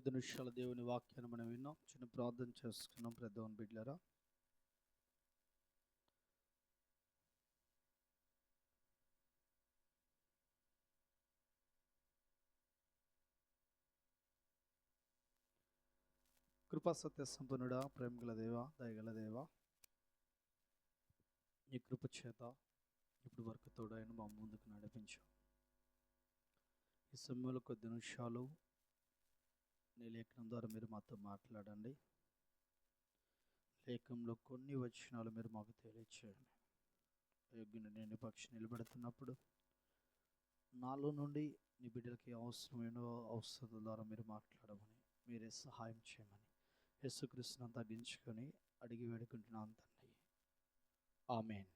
కొద్ది నిమిషాల దేవుని వాక్యాన్ని మనం విన్నాం. చిన్న ప్రార్థన చేసుకున్నాం. ప్రధాన బిడ్లరా కృపా సత్య సంపన్నుడా ప్రేమగల దేవ దయగల దేవ. ఈ కృప చేత ఇప్పుడు వరకు తోడైన మా ముందుకు నడిపించు ఈ సమయంలో కొద్ది నిమిషాలు నీ లేఖనం ద్వారా మీరు మాతో మాట్లాడండి. లేఖంలో కొన్ని వచనాలు మీరు మాకు తెలియచేయండి. యోగ్యుని నేను పక్షి నిలబెడుతున్నప్పుడు నాలో నుండి నీ బిడ్డలకి అవసరమైన ఔషధ ద్వారా మీరు మాట్లాడమని మీరే సహాయం చేయమని యేసుకృష్ణ తగ్గించుకొని అడిగి వేడుకుంటున్నాను తండ్రి. ఆమెన్.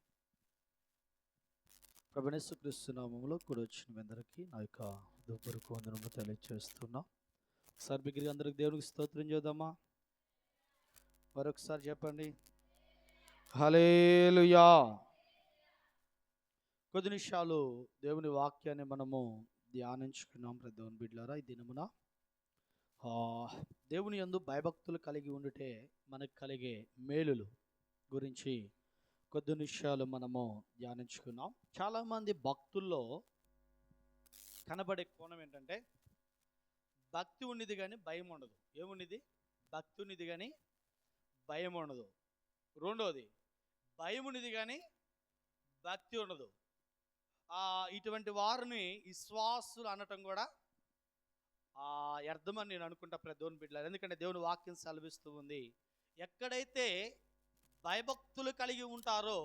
ప్రభనేశ్వక్రీస్తు నామంలో కూడా వచ్చిన మీ అందరికీ నా యొక్క దుప్పరకు వందనము తెలియజేస్తున్నా ఒకసారి బిగ్గిరి అందరికి దేవునికి స్తోత్రం చేద్దామా? మరొకసారి చెప్పండి. హలేలుయా కొద్ది నిమిషాలు దేవుని వాక్యాన్ని మనము ధ్యానించుకున్నాం ప్రదేవన్ బిడ్లారా ఈ దినమున. ఆ, దేవుని యందు భయభక్తులు కలిగి ఉండుటే మనకు కలిగే మేలులు గురించి కొద్ది నిమిషాలు మనము ధ్యానించుకున్నాం. చాలామంది భక్తుల్లో కనబడే కోణం ఏంటంటే భక్తి ఉన్నది కానీ భయం ఉండదు. ఏమున్నది? భక్తి ఉన్నది కానీ భయం ఉండదు. రెండోది భయం ఉన్నది కానీ భక్తి ఉండదు. ఇటువంటి వారిని విశ్వాసులు అనటం కూడా అర్థమని నేను అనుకుంటా ప్రతి దేవుని బిడ్డలారు. ఎందుకంటే దేవుని వాక్యం సెలవిస్తూ ఉంది. ఎక్కడైతే భయభక్తులు కలిగి ఉంటారో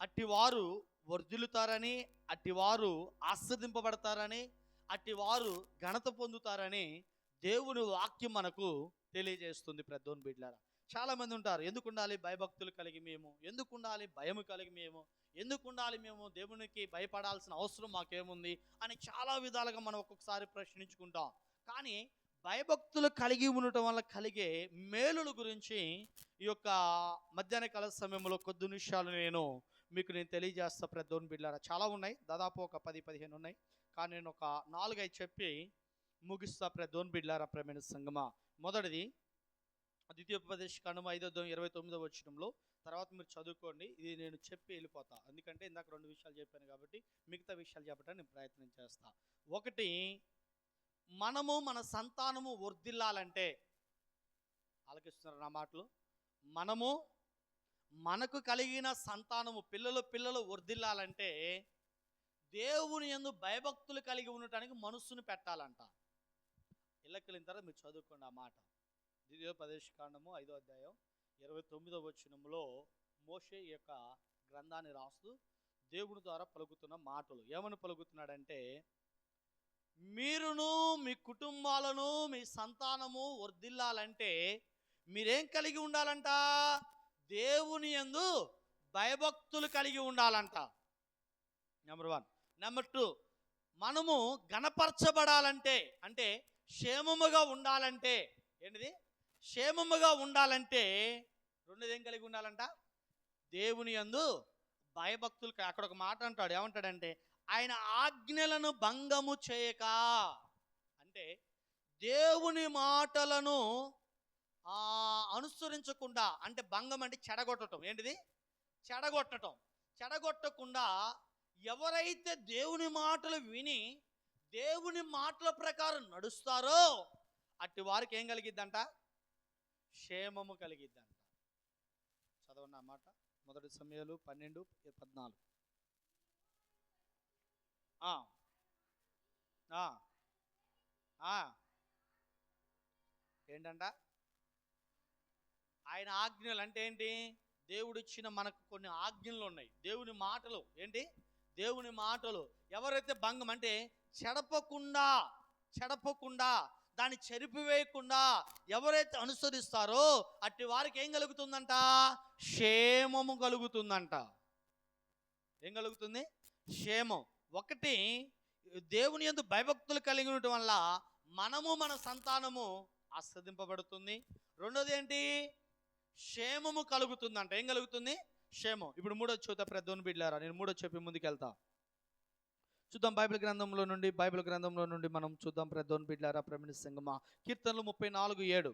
అట్టివారు వర్ధిల్లుతారని అట్టివారు ఆస్వాదింపబడతారని అట్టి వారు ఘనత పొందుతారని దేవుని వాక్యం మనకు తెలియజేస్తుంది ప్రద్దోన్ బిడ్డలారా చాలామంది ఉంటారు ఎందుకు ఉండాలి భయభక్తులు కలిగి మేము? ఎందుకు ఉండాలి భయం కలిగి మేము? ఎందుకు ఉండాలి మేము దేవునికి భయపడాల్సిన అవసరం మాకేముంది? అని చాలా విధాలుగా మనం ఒక్కొక్కసారి ప్రశ్నించుకుంటాం. కానీ భయభక్తులు కలిగి ఉండటం వల్ల కలిగే మేలుల గురించి ఈ యొక్క మధ్యాహ్న కాల సమయంలో కొద్ది నిమిషాలు నేను మీకు నేను తెలియజేస్తా ప్రద్దోన్ బిడ్డారా చాలా ఉన్నాయి దాదాపు ఒక పది పదిహేను ఉన్నాయి. కానీ నేను ఒక నాలుగైదు చెప్పి ముగిస్తా ప్ర దోన్ బిడ్లారా ప్రేమైన సంగమా మొదటిది ద్వితీయోపదేశ కనుమ ఐదో ఇరవై తొమ్మిదో వచ్చినంలో తర్వాత మీరు చదువుకోండి ఇది నేను చెప్పి వెళ్ళిపోతా. ఎందుకంటే ఇందాక రెండు విషయాలు చెప్పాను కాబట్టి మిగతా విషయాలు చెప్పడానికి నేను ప్రయత్నం చేస్తా. ఒకటి మనము మన సంతానము వర్ధిల్లాలంటే ఆలకిస్తున్నారు నా మాటలు మనము మనకు కలిగిన సంతానము పిల్లలు పిల్లలు వర్ధిల్లాలంటే దేవుని యందు భయభక్తులు కలిగి ఉండటానికి మనస్సును పెట్టాలంట. ఇళ్ళకెళ్ళిన తర్వాత మీరు చదువుకోండి ఆ మాట. ద్వితీయోపదేశ కాండము ఐదో అధ్యాయం ఇరవై తొమ్మిదో వచనంలో మోషే యొక్క గ్రంథాన్ని రాస్తూ దేవుని ద్వారా పలుకుతున్న మాటలు. ఏమని పలుకుతున్నాడంటే మీరును మీ కుటుంబాలను మీ సంతానము వర్ధిల్లాలంటే మీరేం కలిగి ఉండాలంట? దేవుని యందు భయభక్తులు కలిగి ఉండాలంట. నెంబర్ వన్ నెంబర్ టూ మనము గణపరచబడాలంటే అంటే క్షేమముగా ఉండాలంటే ఏంటిది? క్షేమముగా ఉండాలంటే రెండోది కలిగి ఉండాలంట? దేవుని యందు భయభక్తులు అక్కడ ఒక మాట అంటాడు. ఏమంటాడంటే ఆయన ఆజ్ఞలను భంగము చేయక. అంటే దేవుని మాటలను అనుసరించకుండా అంటే భంగం అంటే చెడగొట్టడం ఏంటిది? చెడగొట్టడం చెడగొట్టకుండా ఎవరైతే దేవుని మాటలు విని దేవుని మాటల ప్రకారం నడుస్తారో అట్టి వారికి ఏం కలిగిద్దంట? క్షేమము కలిగిద్దంట. చదవండి అన్నమాట మొదటి సమయాలు పన్నెండు పద్నాలుగు. ఏంటంట? ఆయన ఆజ్ఞలు అంటే ఏంటి? దేవుడు ఇచ్చిన మనకు కొన్ని ఆజ్ఞలు ఉన్నాయి దేవుని మాటలు. ఏంటి? దేవుని మాటలు ఎవరైతే భంగం అంటే చెడపకుండా చెడపకుండా దాన్ని చెరిపివేయకుండా ఎవరైతే అనుసరిస్తారో అట్టి వారికి ఏం కలుగుతుందంట? క్షేమము కలుగుతుందంట. ఏం కలుగుతుంది? క్షేమం. ఒకటి దేవుని యందు భయభక్తులు కలిగి ఉండటం వల్ల మనము మన సంతానము ఆస్వాదింపబడుతుంది. రెండోది ఏంటి? క్షేమము కలుగుతుందంట. ఏం కలుగుతుంది? క్షేమం. ఇప్పుడు మూడో చూత ప్రద్దోని బిడ్డారా నేను మూడో చెప్పి ముందుకెళ్తా. చూద్దాం బైబిల్ గ్రంథంలో నుండి బైబిల్ గ్రంథంలో నుండి మనం చూద్దాం ప్రద్దోని బిడ్లారా ప్రమిణ సంగమా కీర్తనలు ముప్పై నాలుగు ఏడు.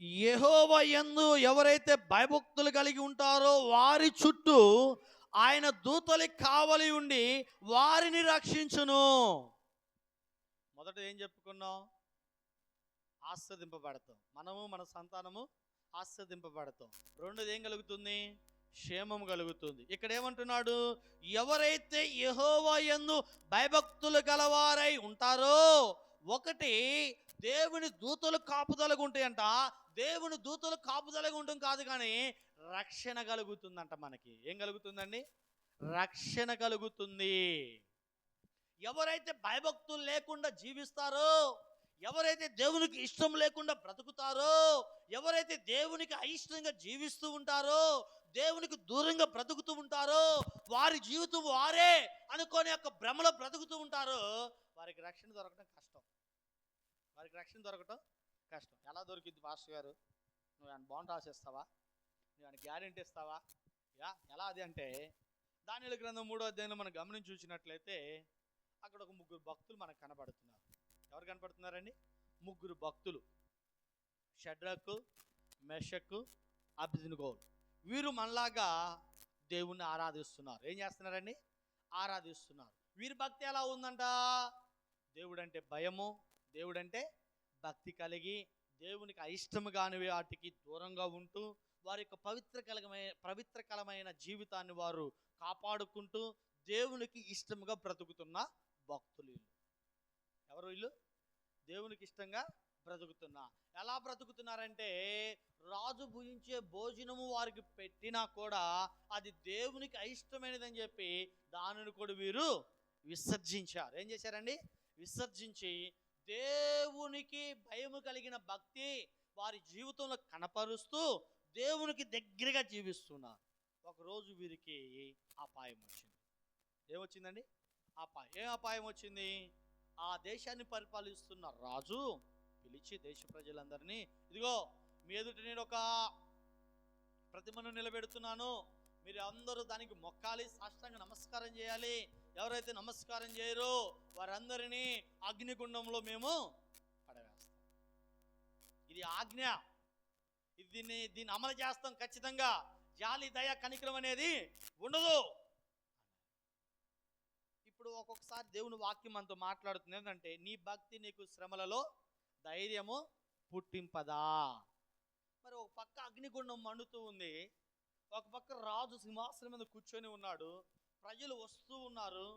యెహోవా యందు ఎవరైతే భయభక్తులు కలిగి ఉంటారో వారి చుట్టూ ఆయన దూతలి కావలి ఉండి వారిని రక్షించును. మొదట ఏం చెప్పుకున్నాం? ఆస్వాదింపబడతాం మనము మన సంతానము ఆస్వాదింపబడతాం రెండోది ఏం కలుగుతుంది? క్షేమం కలుగుతుంది. ఇక్కడ ఏమంటున్నాడు ఎవరైతే యహోవా ఎందు భయభక్తులు గలవారై ఉంటారో ఒకటి దేవుని దూతలు కాపుదలగా ఉంటాయంట. దేవుని దూతలు కాపుదలగా ఉండడం కాదు కానీ రక్షణ కలుగుతుందంట మనకి. ఏం కలుగుతుందండి? రక్షణ కలుగుతుంది. ఎవరైతే భయభక్తులు లేకుండా జీవిస్తారో ఎవరైతే దేవునికి ఇష్టం లేకుండా బ్రతుకుతారో ఎవరైతే దేవునికి అయిష్టంగా జీవిస్తూ ఉంటారో దేవునికి దూరంగా బ్రతుకుతూ ఉంటారో వారి జీవితం వారే అనుకోని యొక్క భ్రమలో బ్రతుకుతూ ఉంటారో వారికి రక్షణ దొరకడం కష్టం. వారికి రక్షణ దొరకటం కష్టం. ఎలా దొరికింది పాస్టర్ గారు? నువ్వు ఆయన బాండ్ రాసేస్తావా? నువ్వు ఆయన గ్యారెంటీ ఇస్తావా? యా ఎలా అది అంటే దానిల గ్రంథం మూడో అధ్యాయంలో మనం గమనించి చూసినట్లయితే అక్కడ ఒక ముగ్గురు భక్తులు మనకు కనబడుతున్నారు. ఎవరు కనపడుతున్నారండి? ముగ్గురు భక్తులు. షడ్రకు మెషకు అభిదినుగోలు వీరు మనలాగా దేవుణ్ణి ఆరాధిస్తున్నారు. ఏం చేస్తున్నారండి? ఆరాధిస్తున్నారు. వీరి భక్తి ఎలా ఉందంట? దేవుడంటే భయము దేవుడంటే భక్తి కలిగి దేవునికి అయిష్టము కాని వాటికి దూరంగా ఉంటూ వారి యొక్క పవిత్రకలమైన పవిత్రకలమైన జీవితాన్ని వారు కాపాడుకుంటూ దేవునికి ఇష్టముగా బ్రతుకుతున్న భక్తులు వీళ్ళు. ఎవరు వీళ్ళు? దేవునికి ఇష్టంగా బ్రతుకుతున్నా. ఎలా బ్రతుకుతున్నారంటే రాజు భుజించే భోజనము వారికి పెట్టినా కూడా అది దేవునికి అయిష్టమైనదని చెప్పి దానిని కూడా వీరు విసర్జించారు. ఏం చేశారండి? విసర్జించి దేవునికి భయము కలిగిన భక్తి వారి జీవితంలో కనపరుస్తూ దేవునికి దగ్గరగా జీవిస్తున్నారు. ఒకరోజు వీరికి అపాయం వచ్చింది ఏమొచ్చిందండి? అపాయం. ఏం అపాయం వచ్చింది ఆ దేశాన్ని పరిపాలిస్తున్న రాజు పిలిచి దేశ ప్రజలందరినీ ఇదిగో మీ ఎదుట నేను ఒక ప్రతిమను నిలబెడుతున్నాను. మీరు అందరూ దానికి మొక్కాలి సాష్టాంగ నమస్కారం చేయాలి. ఎవరైతే నమస్కారం చేయరో వారందరినీ అగ్నిగుండంలో మేము పడవేస్తాం. ఇది ఆజ్ఞ. ఇది దీన్ని దీన్ని అమలు చేస్తాం ఖచ్చితంగా. జాలి దయ కనికరం అనేది ఉండదు. ఇప్పుడు ఒక్కొక్కసారి దేవుని వాక్యం మనతో మాట్లాడుతుంది. ఏంటంటే నీ భక్తి నీకు శ్రమలలో ధైర్యము పుట్టింపదా. మరి ఒక పక్క అగ్నిగుండం మండుతూ ఉంది. ఒక పక్క రాజు సింహాసనం మీద కూర్చొని ఉన్నాడు. ప్రజలు వస్తూ ఉన్నారు.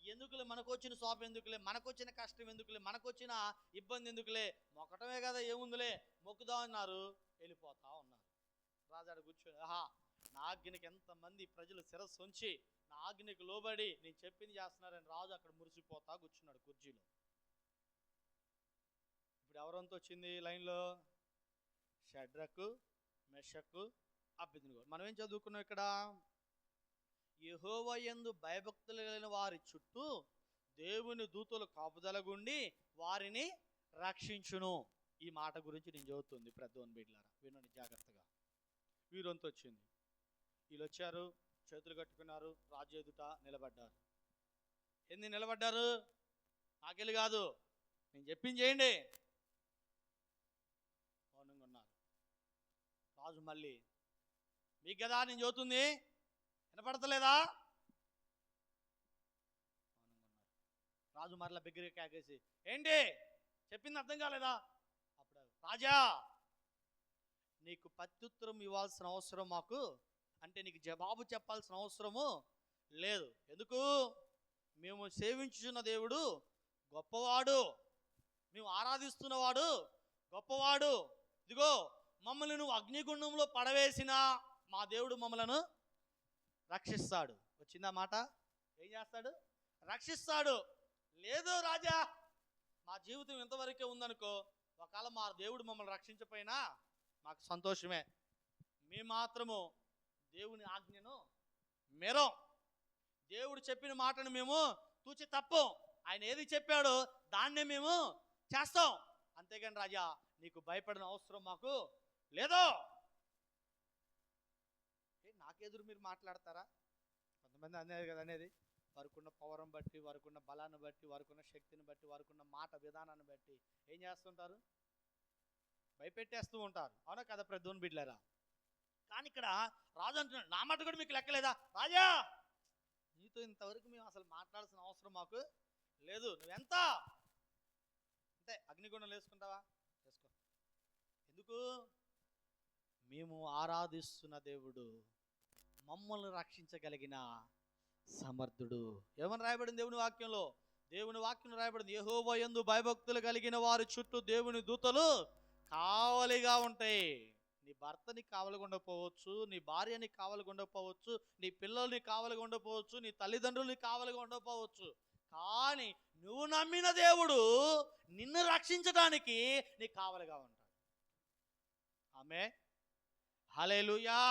ఎందుకులే మనకు వచ్చిన శోభ ఎందుకులే? మనకు వచ్చిన కష్టం ఎందుకులే? మనకు వచ్చిన ఇబ్బంది ఎందుకులే? మొక్కటమే కదా ఏముందిలే? మొక్కుదా అన్నారు వెళ్ళిపోతా ఉన్నారు. రాజాడు కూర్చొని ఆహా నా ఆజ్ఞకి ఎంతమంది ప్రజలు శిరస్సు ఉంచి నా ఆజ్ఞకి లోబడి నేను చెప్పింది చేస్తున్నారని రాజు అక్కడ మురిసిపోతా కూర్చున్నాడు కుర్చీలో. ఇప్పుడు ఎవరంతా వచ్చింది లైన్లో? షడ్రకు మెషకు అభ్యర్థిని మనం ఏం చదువుకున్నాం ఇక్కడ? యహోవ ఎందు భయభక్తులు కలిగిన వారి చుట్టూ దేవుని దూతలు కాపుదలగుండి వారిని రక్షించును. ఈ మాట గురించి నేను చదువుతుంది పెద్దోని బిడ్లారా. వినండి జాగ్రత్తగా. వీరంతా వచ్చింది. వీళ్ళు వచ్చారు చేతులు కట్టుకున్నారు రాజు ఎదుట నిలబడ్డారు. ఎందుకు నిలబడ్డారు? నాకెళ్ళి కాదు నేను చెప్పింది చేయండి. మౌనంగా ఉన్నారు. రాజు మళ్ళీ మీకు కదా నేను చదువుతుంది వినపడతలేదా? మౌనంగా ఉన్నారు. రాజు మరలా బిగ్గరగా కేకేసి ఏంటి? చెప్పింది అర్థం కాలేదా? అప్పుడు రాజా నీకు ప్రత్యుత్తరం ఇవ్వాల్సిన అవసరం మాకు అంటే నీకు జవాబు చెప్పాల్సిన అవసరము లేదు. ఎందుకు? మేము సేవించుచున్న దేవుడు గొప్పవాడు. మేము ఆరాధిస్తున్నవాడు గొప్పవాడు. ఇదిగో మమ్మల్ని నువ్వు అగ్నిగుండంలో పడవేసిన మా దేవుడు మమ్మలను రక్షిస్తాడు. వచ్చిందా మాట? ఏం చేస్తాడు? రక్షిస్తాడు. లేదు రాజా మా జీవితం ఇంతవరకే ఉందనుకో ఒకవేళ మా దేవుడు మమ్మల్ని రక్షించపోయినా మాకు సంతోషమే. మేము మాత్రము దేవుని ఆజ్ఞను మెరం. దేవుడు చెప్పిన మాటను మేము తూచి తప్పం. ఆయన ఏది చెప్పాడో దాన్నే మేము చేస్తాం. అంతేగాని రాజా నీకు భయపడిన అవసరం మాకు లేదో. నాకెదురు మీరు మాట్లాడతారా? కొంతమంది అనేది కదా అనేది. వారికున్న పవరం బట్టి వారికున్న బలాన్ని బట్టి వారికున్న శక్తిని బట్టి వారికున్న మాట విధానాన్ని బట్టి ఏం చేస్తుంటారు? భయపెట్టేస్తూ ఉంటారు. అవునా కదా ప్రద్దోని బిడ్లరా కానీ ఇక్కడ రాజు అంటున్నాడు నా మాట కూడా మీకు లెక్కలేదా? రాజా నీతో ఇంతవరకు మేము అసలు మాట్లాడాల్సిన అవసరం మాకు లేదు. నువ్వెంత? అంతే అగ్నిగుండం వేసుకుంటావా వేసుకో ఎందుకు? మేము ఆరాధిస్తున్న దేవుడు మమ్మల్ని రక్షించగలిగిన సమర్థుడు. ఏమని రాయబడింది దేవుని వాక్యంలో? దేవుని వాక్యం రాయబడింది యెహోవా ఎందు భయభక్తులు కలిగిన వారి చుట్టూ దేవుని దూతలు కావలిగా ఉంటాయి. నీ భర్తని కావలగుండకపోవచ్చు నీ భార్యని కావలగుండకపోవచ్చు నీ పిల్లల్ని కావలిగా ఉండకపోవచ్చు నీ తల్లిదండ్రుల్ని కావలిగా ఉండకపోవచ్చు కానీ నువ్వు నమ్మిన దేవుడు నిన్ను రక్షించడానికి నీ కావలిగా ఉంటాడు. ఆమె హలేలుయా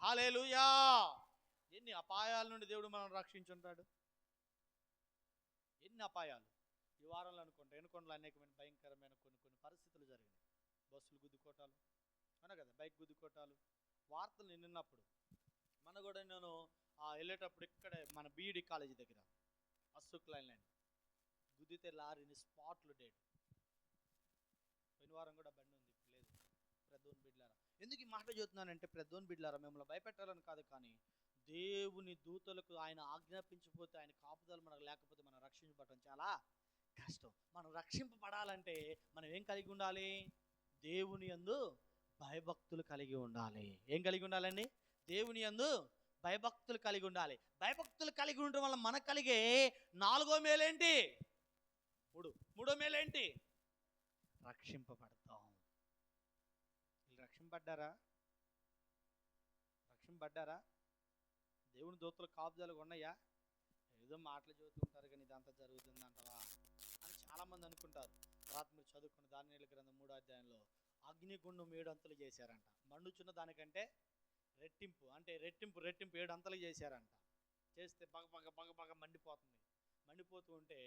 హలేలుయా ఎన్ని అపాయాల నుండి దేవుడు మనం రక్షించుంటాడు? ఎన్ని అపాయాలు? ఈ వారంలో అనుకుంటా ఎన్నుకొండలో అనేకమైన భయంకరమైన కొన్ని కొన్ని పరిస్థితులు జరిగినాయి. బస్సులు గుద్దుకోటాలు అవునా కదా బైక్ గుద్దుకోటాలు వార్తలు నిన్నప్పుడు మన కూడా నేను ఆ, వెళ్ళేటప్పుడు ఇక్కడే మన బీఈడి కాలేజీ దగ్గర అశోక్ లైన్ లైన్ గుద్దితే లారీని స్పాట్లు డేట్. పోయిన వారం కూడా బండి ఉంది ఇప్పుడు లేదు. ప్రద్దోన్ బిడ్లారా. ఎందుకు ఈ మాట చెబుతున్నానంటే ప్రద్దోన్ బిడ్లారా మిమ్మల్ని భయపెట్టాలని కాదు కానీ దేవుని దూతలకు ఆయన ఆజ్ఞాపించకపోతే ఆయన కాపుదలు మనకు లేకపోతే మనం రక్షించబడటం చాలా కష్టం. మనం రక్షింపబడాలంటే మనం ఏం కలిగి ఉండాలి? దేవుని యందు భయభక్తులు కలిగి ఉండాలి. ఏం కలిగి ఉండాలండి? దేవుని యందు భయభక్తులు కలిగి ఉండాలి. భయభక్తులు కలిగి ఉండడం వల్ల మనకు కలిగే నాలుగో మేలేంటి? మూడు. మూడో మేలేంటి? రక్షింపబడతాం. వీళ్ళు రక్షింపడ్డారా? రక్షింపడ్డారా? దేవుని దోతులు కాపుదలు ఉన్నాయా ఏదో మాటలు చదువుతుంటారు కానీ ఇదంతా జరుగుతుందంటవా? అని చాలామంది అనుకుంటారు. రాత్రి మీరు చదువుకున్న దాని గ్రంథం మూడో అధ్యాయంలో అగ్నిగుండం ఏడు అంతలు చేశారంట. మండుచున్న దానికంటే రెట్టింపు అంటే రెట్టింపు రెట్టింపు ఏడు అంతలు చేశారంట. చేస్తే బగ బగ బగ బగ మండిపోతుంది. మండిపోతూ ఉంటే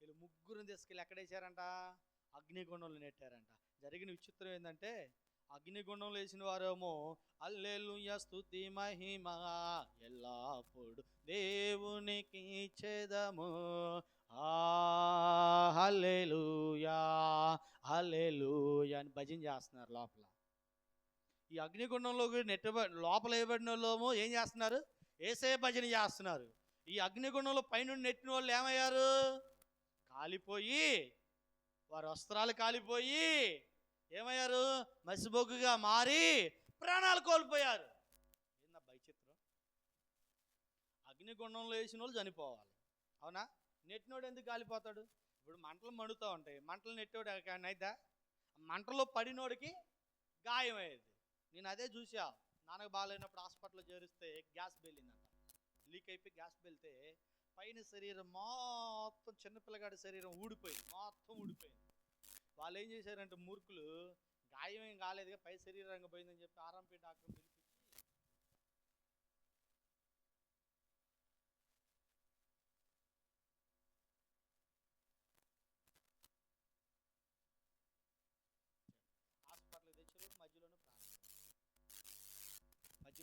వీళ్ళు ముగ్గురిని తీసుకెళ్ళి ఎక్కడేసారంట అగ్నిగుండంలో నెట్టారంట. జరిగిన విచిత్రం ఏంటంటే అగ్నిగుండంలో వేసిన వారేమో అల్లెలుయ స్థుతి మహిమ ఎల్లప్పుడు దేవునికి చేదము ఆ హల్లెలూయా. హల్లెలూయా అని భజన చేస్తున్నారు లోపల. ఈ అగ్నిగుండంలోకి నెట్టబ లోపల వేయబడిన వాళ్ళేమో ఏం చేస్తున్నారు? ఏసే భజన చేస్తున్నారు. ఈ అగ్నిగుండంలో పైనుండి నెట్టిన వాళ్ళు ఏమయ్యారు? కాలిపోయి వారి వస్త్రాలు కాలిపోయి ఏమయ్యారు? మసిబొగ్గుగా మారి ప్రాణాలు కోల్పోయారు. ఏందా భయచిత్రం అగ్నిగుండంలో వేసిన వాళ్ళు చనిపోవాలి. అవునా? నెట్టినోడు ఎందుకు కాలిపోతాడు? ఇప్పుడు మంటలు మండుతూ ఉంటాయి. మంటలు నెట్టేవాడు ఎక్కడైనా అయితే మంటలో పడినోడికి గాయం అయ్యేది నేను అదే చూసా నాన్నకు బాగాలేనప్పుడు హాస్పిటల్లో చేరిస్తే గ్యాస్ బెల్లిందంట లీక్ అయిపోయి గ్యాస్ బెల్తే పైన శరీరం మొత్తం చిన్నపిల్లగాడి శరీరం ఊడిపోయింది. మొత్తం ఊడిపోయింది. వాళ్ళు ఏం చేశారంటే మూర్ఖులు గాయం ఏం కాలేదుగా పై శరీరంగా పోయిందని చెప్పి ఆర్ఎంపీ డాక్టర్ పిలిపి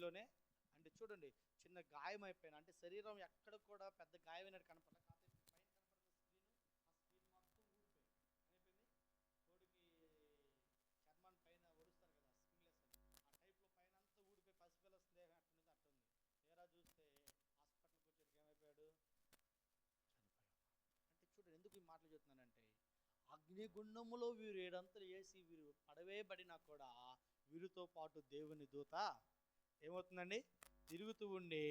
మధ్యలోనే అంటే చూడండి చిన్న గాయం అయిపోయిన అంటే శరీరం ఎక్కడ కూడా పెద్ద గాయం గాయమైనట్టు కనపడలే కాకపోతే పైన కనపడుతున్న స్క్రీన్ ఆ స్క్రీన్ మొత్తం ఊడిపోయింది. ఏమైపోయింది? కోడికి చర్మాన్ని పైన ఒడుస్తారు కదా స్ప్రింగ్లెస్ అని. ఆ టైప్లో పైన అంతా ఊడిపోయి పసిపిల్ల స్నేహం అట్టుంది అట్టుంది తీరా చూస్తే హాస్పిటల్కి వచ్చేటికి ఏమైపోయాడు? చనిపోయాడు. అంటే చూడండి ఎందుకు ఈ మాటలు చెప్తున్నానంటే అగ్నిగుండములో వీరు ఏడంతలు వేసి వీరు పడవేయబడినా కూడా వీరితో పాటు దేవుని దూత ఏమవుతుందండి? తిరుగుతూ ఉండి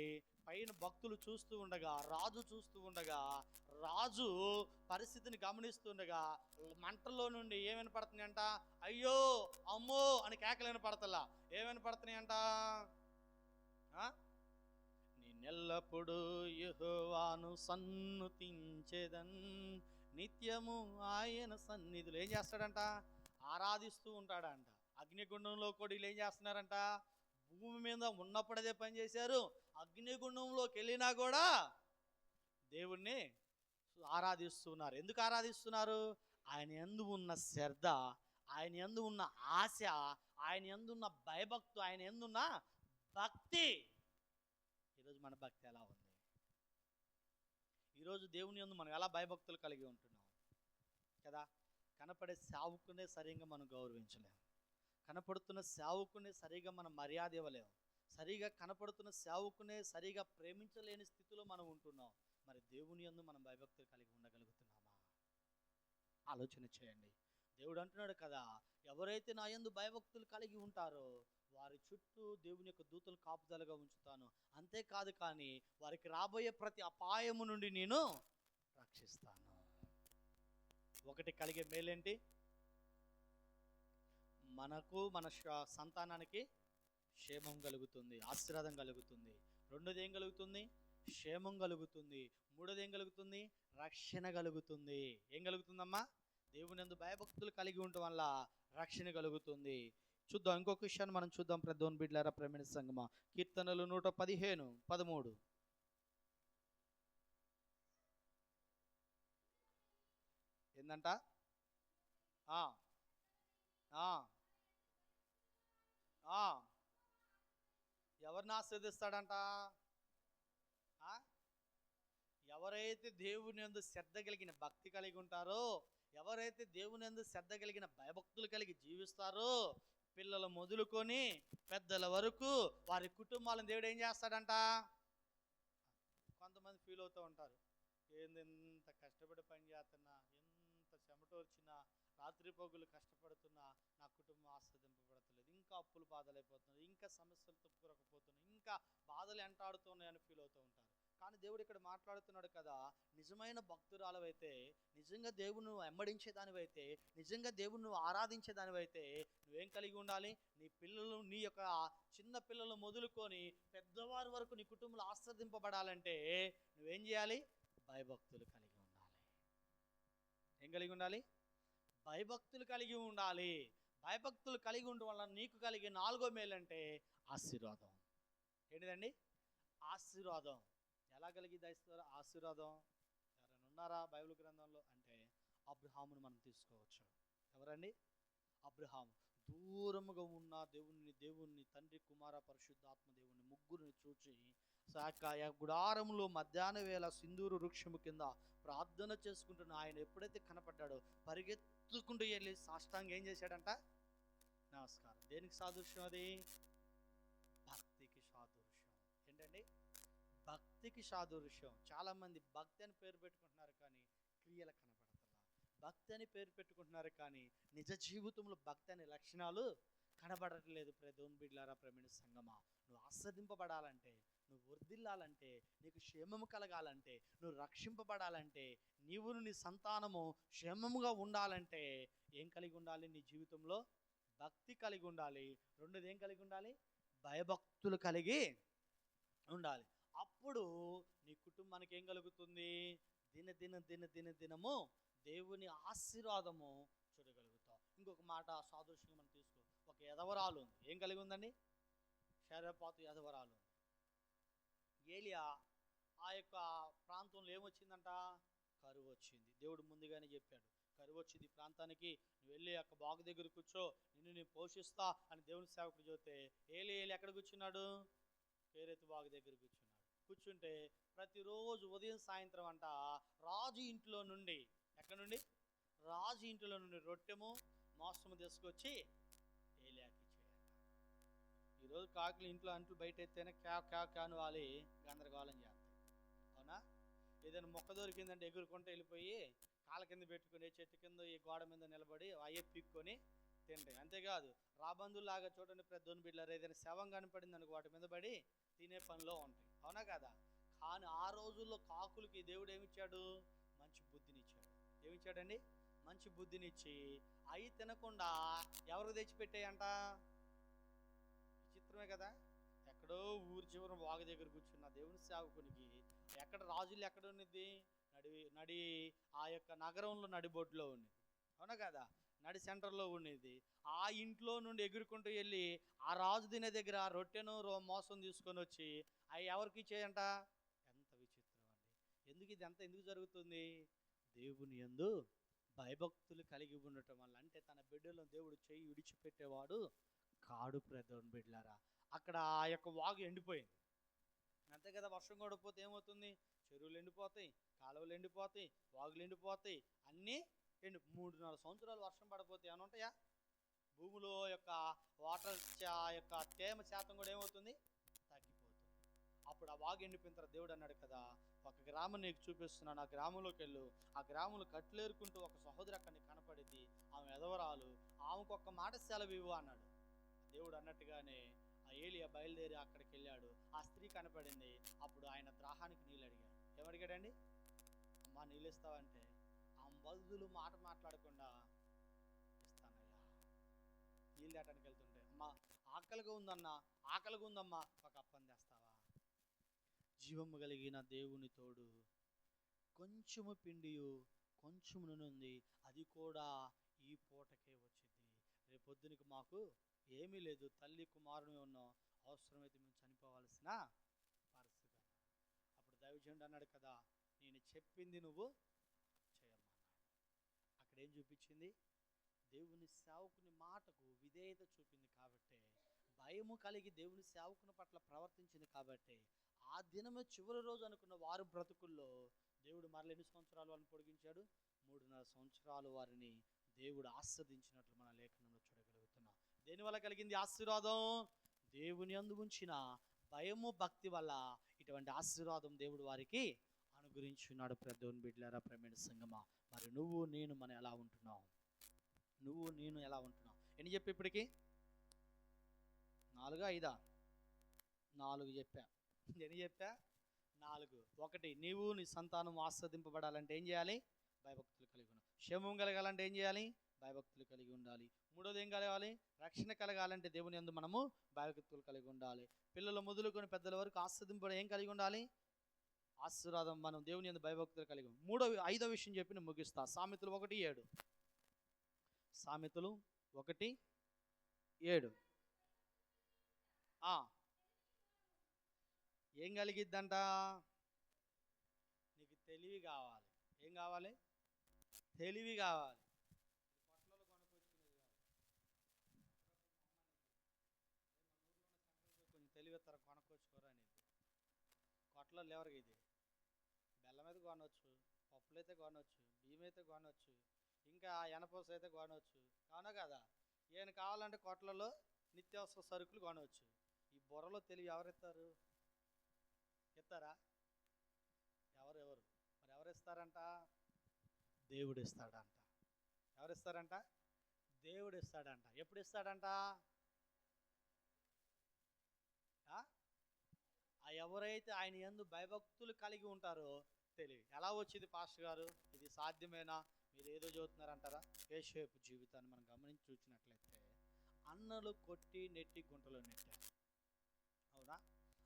పైన భక్తులు చూస్తూ ఉండగా రాజు చూస్తూ ఉండగా రాజు పరిస్థితిని గమనిస్తుండగా మంటల్లో నుండి ఏమైనా పడుతున్నాయంట అయ్యో అమ్మో అని కేకలు వినపడతలా. ఏమైనా పడుతున్నాయంట ఆ? నేనెల్లప్పుడు యెహోవాను సన్నుతించేదన్ నిత్యము ఆయన సన్నిధులు ఏం చేస్తాడంట? ఆరాధిస్తూ ఉంటాడంట. అగ్నిగుండంలో కూడా వీళ్ళు ఏం చేస్తున్నారంట? భూమి మీద ఉన్నప్పుడదే పనిచేశారు అగ్నిగుండంలోకి వెళ్ళినా కూడా దేవుణ్ణి ఆరాధిస్తున్నారు. ఎందుకు ఆరాధిస్తున్నారు? ఆయన ఎందు ఉన్న శ్రద్ధ ఆయన ఎందు ఉన్న ఆశ ఆయన ఎందున్న భయభక్తు ఆయన ఎందున్న భక్తి. ఈరోజు మన భక్తి ఎలా ఉంది? ఈరోజు దేవుని యందు మనం ఎలా భయభక్తులు కలిగి ఉంటున్నాం? కదా? కనపడే సావుకునే సరిగ్గా మనం గౌరవించలేము కనపడుతున్న సేవకునే సరిగా మనం మర్యాద ఇవ్వలేం. సరిగా కనపడుతున్న సేవకునే సరిగా ప్రేమించలేని స్థితిలో మనం ఉంటున్నాం. మరి దేవుని యందు మనం భయభక్తులు కలిగి ఉండగలుగుతున్నామా? ఆలోచన చేయండి. దేవుడు అంటున్నాడు కదా ఎవరైతే నా యందు భయభక్తులు కలిగి ఉంటారో వారి చుట్టూ దేవుని యొక్క దూతలు కాపుదలుగా ఉంచుతాను. అంతేకాదు కానీ వారికి రాబోయే ప్రతి అపాయము నుండి నేను రక్షిస్తాను. ఒకటి కలిగే మేలేంటి? మనకు మన సంతానానికి క్షేమం కలుగుతుంది ఆశీర్వాదం కలుగుతుంది. రెండోది ఏం కలుగుతుంది? క్షేమం కలుగుతుంది. మూడోది ఏం కలుగుతుంది? రక్షణ కలుగుతుంది. ఏం కలుగుతుందమ్మా? దేవుని ఎందు భయభక్తులు కలిగి ఉండటం వల్ల రక్షణ కలుగుతుంది. చూద్దాం ఇంకొక విషయాన్ని మనం చూద్దాం ప్రధోన్ బిడ్లారా ప్రమిణ సంగమ. కీర్తనలు నూట పదిహేను పదమూడు. ఏందంట? ఆ, ఆ. ఎవరిని ఆస్వాదిస్తాడంట ఎవరైతే దేవుని ఎందు శ్రద్ధ కలిగిన భక్తి కలిగి ఉంటారో ఎవరైతే దేవుని ఎందు శ్రద్ధ కలిగిన భయభక్తులు కలిగి జీవిస్తారో పిల్లలు మొదలుకొని పెద్దల వరకు వారి కుటుంబాలను దేవుడు ఏం చేస్తాడంట? కొంతమంది ఫీల్ అవుతూ ఉంటారు. ఏంది ఎంత కష్టపడి పని చేస్తున్నా ఎంత చెమట వచ్చినా రాత్రి పగులు కష్టపడుతున్నా నా కుటుంబం ఆస్వాదింపబడతలేదు ఇంకా అప్పులు బాధలైపోతున్నారు ఇంకా సమస్యలు తప్పుకోకపోతున్నాయి ఇంకా బాధలు ఎంటాడుతున్నాయని ఫీల్ అవుతూ ఉంటారు. కానీ దేవుడు ఇక్కడ మాట్లాడుతున్నాడు కదా నిజమైన భక్తురాలవైతే నిజంగా దేవుని వెంబడించేదానివైతే నిజంగా దేవుని నువ్వు ఆరాధించేదానివైతే నువ్వేం కలిగి ఉండాలి? నీ పిల్లలు నీ యొక్క చిన్న పిల్లలు మొదలుకొని పెద్దవారి వరకు నీ కుటుంబంలో ఆస్వాదింపబడాలంటే నువ్వేం చేయాలి? భయభక్తులు కలిగి ఉండాలి. ఏం కలిగి ఉండాలి? భయభక్తులు కలిగి ఉండాలి. భయభక్తులు కలిగి ఉండడం వల్ల నీకు కలిగే నాలుగో మేలు అంటే ఆశీర్వాదం. ఏంటిదండి? ఆశీర్వాదం. ఎలా కలిగి దయిస్తారు ఆశీర్వాదం. ఎవరైనా ఉన్నారా బైబిల్ గ్రంథంలో? అంటే అబ్రహామును మనం తీసుకోవచ్చు. ఎవరండి? అబ్రహాము. దూరముగా ఉన్న దేవుణ్ణి దేవుణ్ణి తండ్రి కుమార పరిశుద్ధాత్మ దేవుణ్ణి ముగ్గురిని చూచి శాఖ గుడారంలో మధ్యాహ్న వేళ సింధూరు వృక్షము కింద ప్రార్థన చేసుకుంటున్న ఆయన ఎప్పుడైతే కనపడ్డాడో పరిగెత్తుకుంటూ వెళ్ళి సాష్టాంగం ఏం చేశాడంట? నమస్కారం. దేనికి సాదృశ్యం అది? భక్తికి సాదృశ్యం. ఏంటండి? భక్తికి సాదృశ్యం. చాలామంది భక్తి అని పేరు పెట్టుకుంటున్నారు కానీ క్రియలు కనపడతలా భక్తి అని పేరు పెట్టుకుంటున్నారు కానీ నిజ జీవితంలో భక్తి అనే లక్షణాలు కనబడట్లేదు. ప్రదోన్ బిడ్లారా ప్రమీణ సంగమా. నువ్వు ఆస్వాదింపబడాలంటే నువ్వు వృద్ధిల్లాలంటే నీకు క్షేమము కలగాలంటే నువ్వు రక్షింపబడాలంటే నీవు నీ సంతానము క్షేమముగా ఉండాలంటే ఏం కలిగి ఉండాలి నీ జీవితంలో? భక్తి కలిగి ఉండాలి. రెండోది ఏం కలిగి ఉండాలి? భయభక్తులు కలిగి ఉండాలి. అప్పుడు నీ కుటుంబానికి ఏం కలుగుతుంది? దిన దిన దిన దిన దినము దేవుని ఆశీర్వాదము చూడగలుగుతాం ఇంకొక మాట సాదృశ్యంగా మనం తీసుకో. ఒక ఎదవరాలు ఉంది. ఏం కలిగి ఉందండి? శరపాతు ఎదవరాలు ఏలియా ఆ యొక్క ప్రాంతంలో ఏమొచ్చిందంట? కరువు వచ్చింది. దేవుడు ముందుగానే చెప్పాడు కరువు వచ్చింది ప్రాంతానికి. నువ్వు వెళ్ళి అక్క బాగు దగ్గర కూర్చో. నిన్ను నేను పోషిస్తా అని దేవుని సేవకుడు చూస్తే ఏలి ఏలి ఎక్కడ కూర్చున్నాడు? పేరెత్తు బాగు దగ్గర కూర్చున్నాడు. కూర్చుంటే ప్రతిరోజు ఉదయం సాయంత్రం అంట రాజు ఇంట్లో నుండి ఎక్కడ నుండి? రాజు ఇంట్లో నుండి రొట్టెము మాసము తీసుకొచ్చి ఏలియాకి ఈరోజు కాకులు ఇంట్లో అంట్లు బయట ఎత్తేనే క్యా క్యా క్యాను వాలి గందరగోళం చేస్తాయి ఏదైనా మొక్క దొరికిందంటే ఎగురుకుంటూ వెళ్ళిపోయి కాళ్ళ కింద పెట్టుకుని చెట్టు కింద ఈ గోడ మీద నిలబడి అయ్యే పీక్కొని తింటాయి అంతేకాదు రాబందులాగా చూడండి పెద్ద బిడ్డలు ఏదైనా శవం కనపడింది అనుకో వాటి మీద పడి తినే పనిలో ఉంటాయి. అవునా కదా? కానీ ఆ రోజుల్లో కాకులకి దేవుడు ఏమిచ్చాడు? మంచి బుద్ధినిచ్చాడు. ఏమిచ్చాడండి? మంచి బుద్ధినిచ్చి అవి తినకుండా ఎవరు తెచ్చిపెట్టాయంట? విచిత్రమే కదా? ఎక్కడో ఊరి చివరి వాగు దగ్గర కూర్చున్న దేవుని సేవకునికి ఎక్కడ రాజులు ఎక్కడ ఉన్నది? నడి నడి ఆ యొక్క నగరంలో నడిబొడ్లో ఉన్నది. అవునా కదా? నడి సెంటర్లో ఉండేది ఆ ఇంట్లో నుండి ఎగురుకుంటూ వెళ్ళి ఆ రాజు తినే దగ్గర రొట్టెను రో మోసం తీసుకొని వచ్చి అవి ఎవరికి ఇచ్చేయంట? ఎంత విచిత్రం అండి. ఎందుకు ఇది ఎంత ఎందుకు జరుగుతుంది? దేవుని యందు భయభక్తులు కలిగి ఉండటం వల్ల. అంటే తన బిడ్డలను దేవుడు చేయి విడిచిపెట్టేవాడు కాడు ప్రధాన బిడ్డలారా. అక్కడ ఆ యొక్క వాగు ఎండిపోయింది. అంతే కదా వర్షం కొడకపోతే ఏమవుతుంది? చెరువులు ఎండిపోతాయి కాలువలు ఎండిపోతాయి వాగులు ఎండిపోతాయి అన్నీ ఎండి మూడున్నర సంవత్సరాలు వర్షం పడకపోతే ఏమైనా ఉంటాయా? భూమిలో యొక్క వాటర్ యొక్క తేమ శాతం కూడా ఏమవుతుంది? తగ్గిపోతుంది. అప్పుడు ఆ వాగు ఎండిపోయిన తర్వాత దేవుడు అన్నాడు కదా ఒక గ్రామం నీకు చూపిస్తున్నాను ఆ గ్రామంలోకి వెళ్ళు. ఆ గ్రామంలో కట్లేరుకుంటూ ఒక సహోదరి అక్కడ కనపడింది ఆమె ఎదవరాలు ఆమెకు ఒక్క మాట సెలవు ఇవ్వు అన్నాడు. దేవుడు అన్నట్టుగానే ఏలియా బయలుదేరి అక్కడికి వెళ్ళాడు ఆ స్త్రీ కనపడింది. అప్పుడు ఆయన ద్రాహానికి నీళ్ళు అడిగాడు. ఏమడిగాడండి? అమ్మా నీళ్ళు ఇస్తావంటే ఆ వల్దులు మాట మాట్లాడకుండా ఇస్తానయ్యా. నీళ్ళు తేటానికి వెళ్తుంటే అమ్మా ఆకలిగా ఉందన్నా ఆకలిగా ఉందమ్మా ఒక అప్పం తెస్తావా? జీవము కలిగిన దేవుని తోడు కొంచెము పిండియు కొంచెము నుండి అది కూడా ఈ పూటకే వచ్చింది రేపొద్దునికి మాకు ఏమీ లేదు. తల్లి కుమారుని ఉన్నాం అవసరమైతే మేము చనిపోవాల్సిన పరిస్థితి. అప్పుడు దైవజనుడు అన్నాడు కదా నేను చెప్పింది నువ్వు చేయమన్నాడు. అక్కడ ఏం చూపించింది? దేవుని సేవకుని మాటకు విధేయత చూపింది కాబట్టి భయము కలిగి దేవుని సేవకుని పట్ల ప్రవర్తించింది కాబట్టి ఆ దినమే చివరి రోజు అనుకున్న వారు బ్రతుకుల్లో దేవుడు మరల ఎన్ని సంవత్సరాలు వారిని పొడిగించాడు? మూడున్నర సంవత్సరాలు వారిని దేవుడు ఆస్వాదించినట్లు మన లేఖనంలో చూడ దేనివల్ల కలిగింది ఆశీర్వాదం? దేవుని అందు ఉంచిన భయము భక్తి వల్ల ఇటువంటి ఆశీర్వాదం దేవుడు వారికి అనుగ్రహించున్నాడు. ప్రదోన్ బిడ్లారా ప్రమేణ సంగమా మరి నువ్వు నేను మనం ఎలా ఉంటున్నావు నువ్వు నేను ఎలా ఉంటున్నావు ఎన్ని చెప్పి ఇప్పటికి? నాలుగా ఐదా? నాలుగు చెప్పా. ఎన్ని చెప్పా? నాలుగు. ఒకటి నీవు నీ సంతానం ఆస్వాదింపబడాలంటే ఏం చేయాలి? భయభక్తులు కలిగి ఉన్నావు. క్షేమం కలగాలంటే ఏం చేయాలి? భయభక్తులు కలిగి ఉండాలి. మూడోది ఏం కలగాలి? రక్షణ కలగాలంటే దేవుని యందు మనము భయభక్తులు కలిగి ఉండాలి. పిల్లలు మొదలుకొని పెద్దల వరకు ఆస్వాదింపడం ఏం కలిగి ఉండాలి? ఆశీర్వాదం మనం దేవుని యందు భయభక్తులు కలిగి మూడో ఐదో విషయం చెప్పి నేను ముగిస్తా. సామెతలు ఒకటి ఏడు. సామెతలు ఒకటి ఏడు. ఏం కలిగిద్దంట? నీకు తెలివి కావాలి. ఏం కావాలి? తెలివి కావాలి. కొట్టలో లేవరు ఇది. బెల్లం అయితే కొనవచ్చు పప్పులు అయితే కొనవచ్చు బియ్యం అయితే కొనవచ్చు ఇంకా ఎనపోస అయితే కొనవచ్చు కానో కదా? ఈయన కావాలంటే కొట్లలో నిత్యావసర సరుకులు కొనవచ్చు ఈ బుర్రలో తెలివి ఎవరిస్తారు ఇస్తారా? ఎవరెవరు మరి ఎవరిస్తారంట దేవుడు ఇస్తాడంట. ఎవరిస్తారంట దేవుడు ఇస్తాడంట. ఎప్పుడు ఇస్తాడంట ఆ? ఆ ఎవరైతే ఆయన ఎందు భయభక్తులు కలిగి ఉంటారో తెలివి. ఎలా వచ్చింది పాస్టర్ గారు? ఇది సాధ్యమేనా? మీరు ఏదో చదువుతున్నారంటారా? ఏషేపు జీవితాన్ని మనం గమనించి చూసినట్లయితే అన్నలు కొట్టి నెట్టి గుంటలో నెట్టారు అవునా?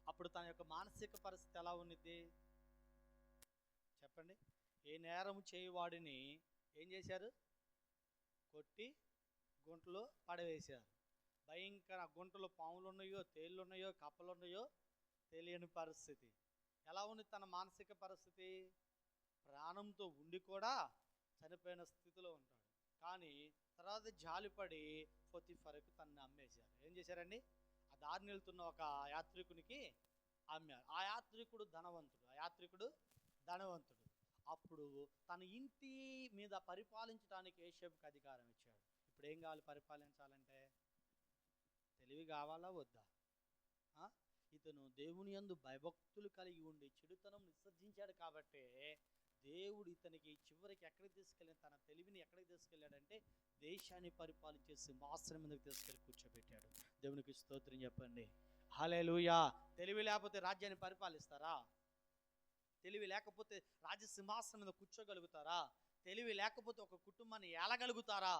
అప్పుడు తన యొక్క మానసిక పరిస్థితి ఎలా ఉన్నది? చెప్పండి. ఏ నేరం చేయవాడిని ఏం చేశారు? కొట్టి గుంటలో పడవేశారు. భయంకర గుంటలో పాములు ఉన్నాయో తేళ్ళు ఉన్నాయో కప్పలు ఉన్నాయో తెలియని పరిస్థితి. ఎలా ఉంది తన మానసిక పరిస్థితి? ప్రాణంతో ఉండి కూడా చనిపోయిన స్థితిలో ఉంటాడు. కానీ తర్వాత జాలిపడి ఫొతిఫరకు తనని అమ్మేశారు. ఏం చేశారండి? ఆ దారిని వెళ్తున్న ఒక యాత్రికునికి అమ్మారు. ఆ యాత్రికుడు ధనవంతుడు. ఆ యాత్రికుడు ధనవంతుడు. అప్పుడు తన ఇంటి మీద పరిపాలించడానికి ఏషేపుకి అధికారం ఇచ్చాడు. ఇప్పుడు ఏం కావాలి పరిపాలించాలంటే? తెలివి కావాలా? వద్దా? ఇతను దేవుని యందు భయభక్తులు కలిగి ఉండి చెడుతనం విసర్జించాడు కాబట్టే దేవుడు ఇతనికి చివరికి ఎక్కడికి తీసుకెళ్ళి తన తెలివిని ఎక్కడికి తీసుకెళ్ళాడంటే దేశాన్ని పరిపాలించే సింహాసనం మీదకి తీసుకెళ్ళి కూర్చోబెట్టాడు. దేవునికి స్తోత్రం చెప్పండి. హాలేలుయా తెలివి లేకపోతే రాజ్యాన్ని పరిపాలిస్తారా? తెలివి లేకపోతే రాజ్య సింహాసనం మీద కూర్చోగలుగుతారా? తెలివి లేకపోతే ఒక కుటుంబాన్ని ఏలగలుగుతారా?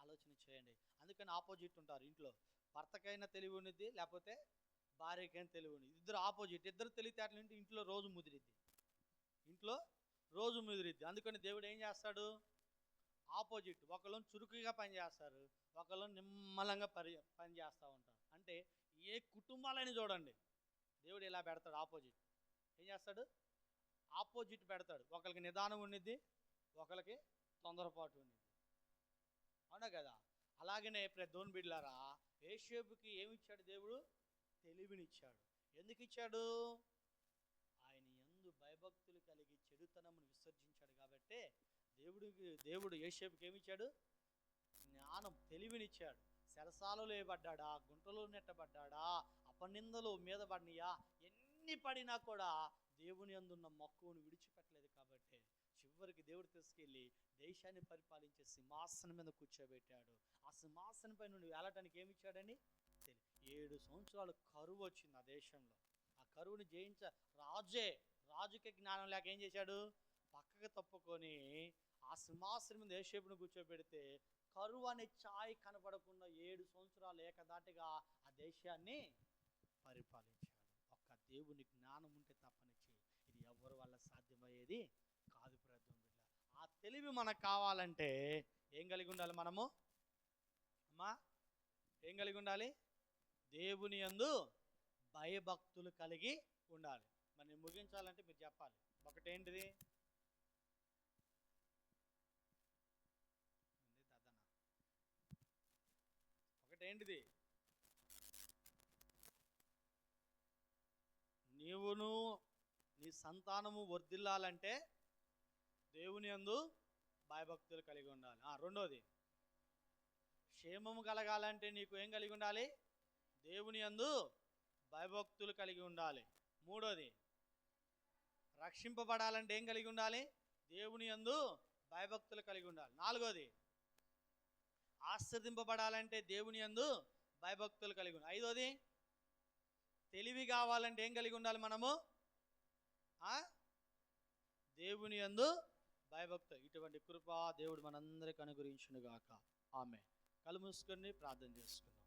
ఆలోచన చేయండి. అందుకని ఆపోజిట్ ఉంటారు ఇంట్లో. భర్తకైనా తెలివి ఉన్నది లేకపోతే భార్యకేం తెలివి ఇద్దరు ఆపోజిట్. ఇద్దరు తెలివితేటలు ఏంటి ఇంట్లో రోజు ముదిరిద్ది. ఇంట్లో రోజు ముదిరిద్ది. అందుకని దేవుడు ఏం చేస్తాడు? ఆపోజిట్. ఒకళ్ళు చురుకుగా పనిచేస్తారు ఒకళ్ళు నిమ్మలంగా పని పని చేస్తూ ఉంటారు. అంటే ఏ కుటుంబాలని చూడండి. దేవుడు ఇలా పెడతాడు ఆపోజిట్. ఏం చేస్తాడు? ఆపోజిట్ పెడతాడు. ఒకరికి నిదానం ఉండిద్ది ఒకరికి తొందరపాటు ఉండిద్ది. అవునా కదా? అలాగనే ప్రదోన్ బిడ్లారా ఏషేపుకి ఏమి ఇచ్చాడు దేవుడు? తెలివినిచ్చాడు. ఎందుకు ఇచ్చాడు భయభక్తులు కలిగి చెడుతనమును విసర్జించాడు కాబట్టి దేవుడికి దేవుడు ఏషేపుకి ఏమిచ్చాడు? జ్ఞానం తెలివినిచ్చాడు. సరసాలలో వేయబడ్డాడా గుంటలో నెట్టబడ్డాడా? అపనిందలు మీద పడినయా? ఎన్ని పడినా కూడా దేవుని అందున్న మక్కువను విడిచిపెట్టలేదు కాబట్టి చివరికి దేవుడు తీసుకెళ్ళి దేశాన్ని పరిపాలించే సింహాసనం మీద కూర్చోబెట్టాడు. ఆ సింహాసనంపై నుండి వేలటానికి ఏమిచ్చాడని ఏడు సంవత్సరాలు కరువు వచ్చింది ఆ దేశంలో. ఆ కరువుని జయించ రాజే రాజుకి జ్ఞానం లేక ఏం చేశాడు? పక్కకు తప్పుకొని ఆ సింహాసనం మీద ఏషేపును కూర్చోబెడితే కరువు అనే ఛాయ్ కనపడకుండా ఏడు సంవత్సరాలు ఏకదాటిగా ఆ దేశాన్ని పరిపాలించాడు. ఒక్క దేవుని జ్ఞానం ఉంటే తప్పనిచ్చి ఇది ఎవరి వల్ల సాధ్యమయ్యేది? కాదు ప్రథమ బిడ్డ. ఆ తెలివి మనకు కావాలంటే ఏం కలిగి ఉండాలి మనము? అమ్మా ఏం కలిగి ఉండాలి? దేవుని యందు భయభక్తులు కలిగి ఉండాలి. మరి ముగించాలంటే మీరు చెప్పాలి. ఒకటేంటిది? ఒకటేంటిది? నీవును నీ సంతానము వర్ధిల్లాలంటే దేవుని యందు భయభక్తులు కలిగి ఉండాలి. రెండోది. క్షేమము కలగాలంటే నీకు ఏం కలిగి ఉండాలి? దేవుని యందు భయభక్తులు కలిగి ఉండాలి. మూడోది రక్షింపబడాలంటే ఏం కలిగి ఉండాలి? దేవుని యందు భయభక్తులు కలిగి ఉండాలి. నాలుగోది ఆశ్రదింపబడాలంటే దేవుని యందు భయభక్తులు కలిగి ఉండాలి. ఐదోది తెలివి కావాలంటే ఏం కలిగి ఉండాలి మనము? దేవుని యందు భయభక్తులు. ఇటువంటి కృప దేవుడు మనందరికి అనుగురించునుగాక ఆమె కలు మూసుకొని ప్రార్థన చేసుకుందాం.